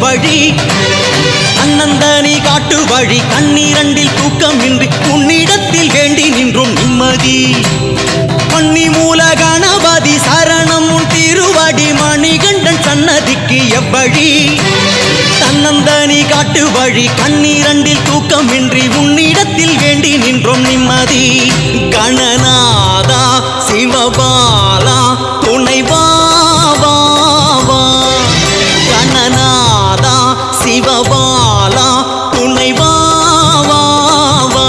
வழி. அண்ணந்தனி காட்டு வழி கண்ணீரண்டில் தூக்கம் இன்றி உன்னிடத்தில் வேண்டி நின்றும் நிம்மதி. பன்னி மூல கணபதி சரணம் உன் திருவடி மணிகண்டன் சன்னதிக்கு எவ்வழி. தன்னந்தனி காட்டு வழி கண்ணீரண்டில் தூக்கம் இன்றி உன்னிடத்தில் வேண்டி நின்றோம் நிம்மதி. கணநாதா சிவபாலா துணை சிவபாலா துணை வா வா வா.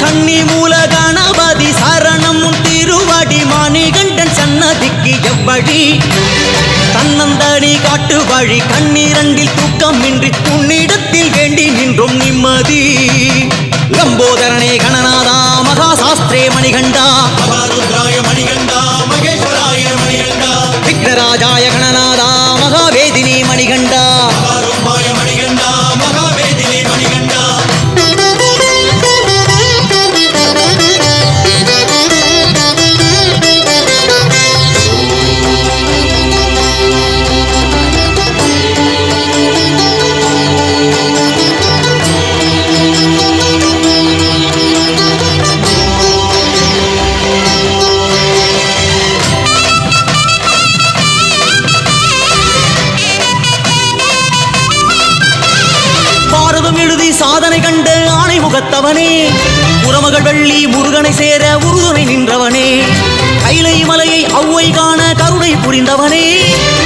கன்னி மூல கணபதி சரணம் திருவடி மணிகண்டன் சன்னதிக்கு எவ்வழி? தன்னந்தனி காட்டு வழி கண்ணீரண்டில் தூக்கமின்றி உன்னிடத்தில் வேண்டி நின்றோம் நிம்மதி. லம்போதரனே கணநாதா மகா சாஸ்திரே மணிகண்டா மணிகண்டா மகேஸ்வராய மணிகண்டா. விக்னராஜாய அதனை கண்டு ஆணை முகத்தவனே. உறமகள் வெள்ளி முருகனை சேர உறுதுணை நின்றவனே. கைலை மலையை அவ்வை காண கருணை புரிந்தவனே.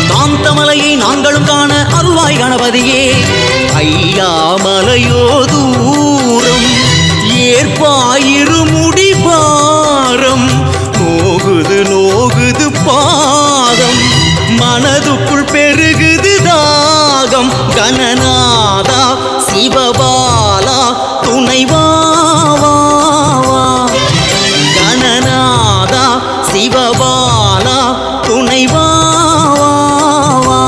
காந்த மலையை நாங்களும் காண அருள்வாய் கணபதியே. ஐயா மலையோ தூரம் ஏற்பாயிரு முடிபாரம் நோகுது நோகுது பாதம் மனதுக்குள் பெருகுது தாகம் கனநாதம் சிவபாலா துணைவாவா? கணநாதா சிவபாலா துணைவாவா? வா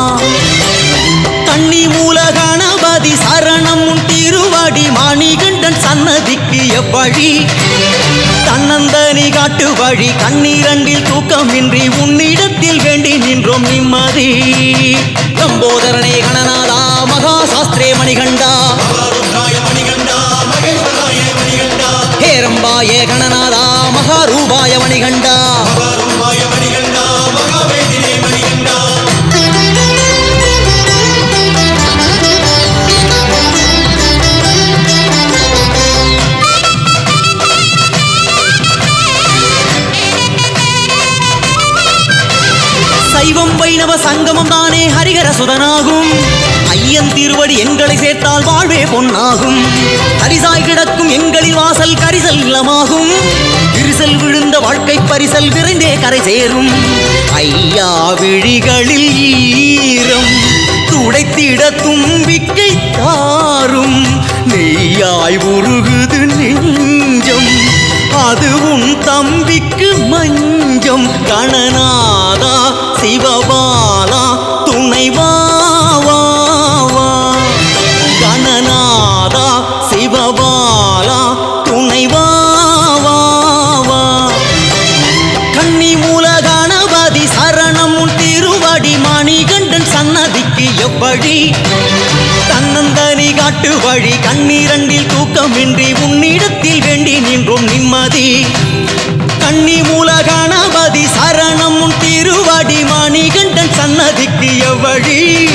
கண்ணி மூல கணபதி சரணம் திருவடி மணிகண்டன் சன்னதிக்கு எவ்வழி? தன்னந்தனி காட்டு வழி கண்ணீரண்டில் தூக்கமின்றி உன்னிடத்தில் வேண்டி நின்றோம் நிம்மதி. லம்போதரனே கணநாதா மகாசாஸ்திரே மணிகண்டா ஏகணநாதா மகாரூபாய மணிகண்டா சைவம் வைணவ சங்கமம் தானே ஹரிகர சுதனாகும். ஐயன் திருவடி எங்களை சேர்த்தால் வாழ்வே பொன்னாகும். ஹரிசாய் கிடக்கும் எங்களின் வாசல் கரிசல் இல்லமாகும். விரிசல் விழுந்த வாழ்க்கை பரிசல் விரைந்தே கரை சேரும். ஐயா விழிகளில் ஈரம் துடைத்திட தும்பிக்கை தாரும். நெய்யாய் உருகுது நெஞ்சம் அது உன் தம்பிக்கு மஞ்சம். கணனா சிவபாலா துணை வா. கணநாதா சிவபாலா துணை வா வா. கன்னி மூல கணபதி சரணம் திருவடி மணிகண்டன் சன்னதிக்கு எப்படி? தன்னந்தனி காட்டு வழி கண்ணீரண்டில் தூக்கமின்றி உன்னிடத்தில் வேண்டி நின்றும் நிம்மதி. கன்னி மூல கணபதி சரணம் திருவடி மணிகண்டன் வழி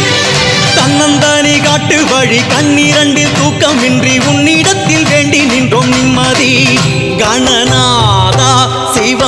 எவ்வழி காட்டு வழி. கண்ணீரண்டில் தூக்கமின்றி உன்னிடத்தில் வேண்டி நின்றோம் நிம்மதி. கணநாதா சிவ